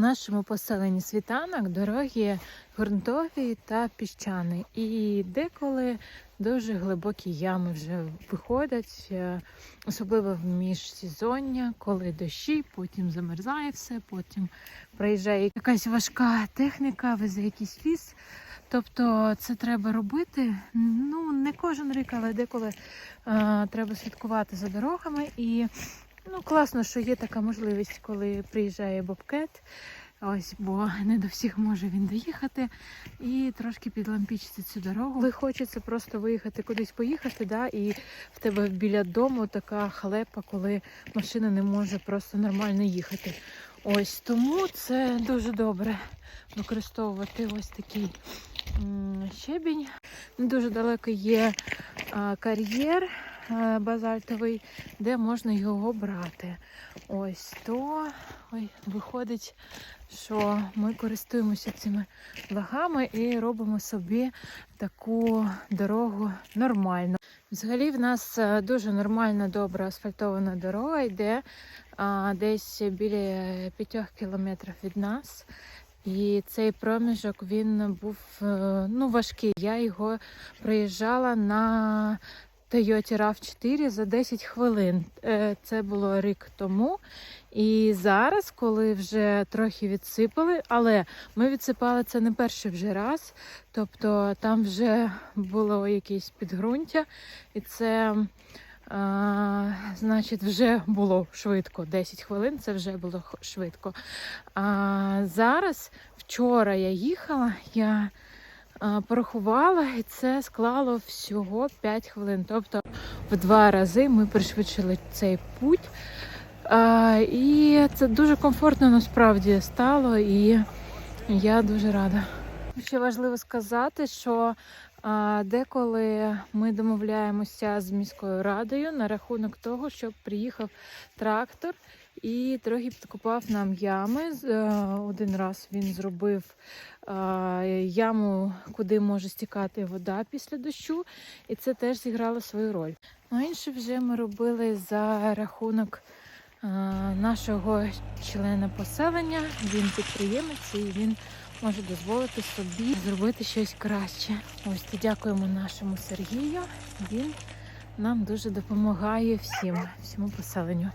В нашому поселенні світанок дороги ґрунтові та піщані. І деколи дуже глибокі ями вже виходять, е, особливо в міжсезоння, коли дощі, потім замерзає все, потім приїжджає якась важка техніка, везе якийсь ліс. Тобто це треба робити. Ну, не кожен рік, але деколи е, треба слідкувати за дорогами. І ну, класно, що є така можливість, коли приїжджає Бобкет. Ось, бо не до всіх може він доїхати і трошки підлампічити цю дорогу. Коли хочеться просто виїхати кудись поїхати, да, і в тебе біля дому така халепа, коли машина не може просто нормально їхати. Ось тому це дуже добре використовувати ось такий м, щебінь. Дуже далеко є а, кар'єр базальтовий, де можна його брати. Ось то ой, виходить, що ми користуємося цими вагами і робимо собі таку дорогу нормально. Взагалі в нас е, дуже нормальна, добра асфальтована дорога йде а, десь біля 5 кілометрів від нас. І цей проміжок він був е, ну, важкий. Я його проїжджала на Toyota RAV4 за 10 хвилин. Е, Це було рік тому. І зараз, коли вже трохи відсипали, але ми відсипали це не перший вже раз. Тобто там вже було якесь підґрунтя, і це. А, значить, вже було швидко. 10 хвилин це вже було швидко. А зараз, вчора я їхала, я порахувала, і це склало всього 5 хвилин. Тобто в два рази ми пришвидшили цей путь. І це дуже комфортно насправді стало, і я дуже рада. Ще важливо сказати, що деколи ми домовляємося з міською радою на рахунок того, щоб приїхав трактор і трохи підкопав нам ями. Е, Один раз він зробив яму, куди може стікати вода після дощу, і це теж зіграло свою роль. А інше вже ми робили за рахунок нашого члена поселення. Він підприємець і він може дозволити собі зробити щось краще. Ось то дякуємо нашому Сергію. Він нам дуже допомагає всім, всьому поселенню.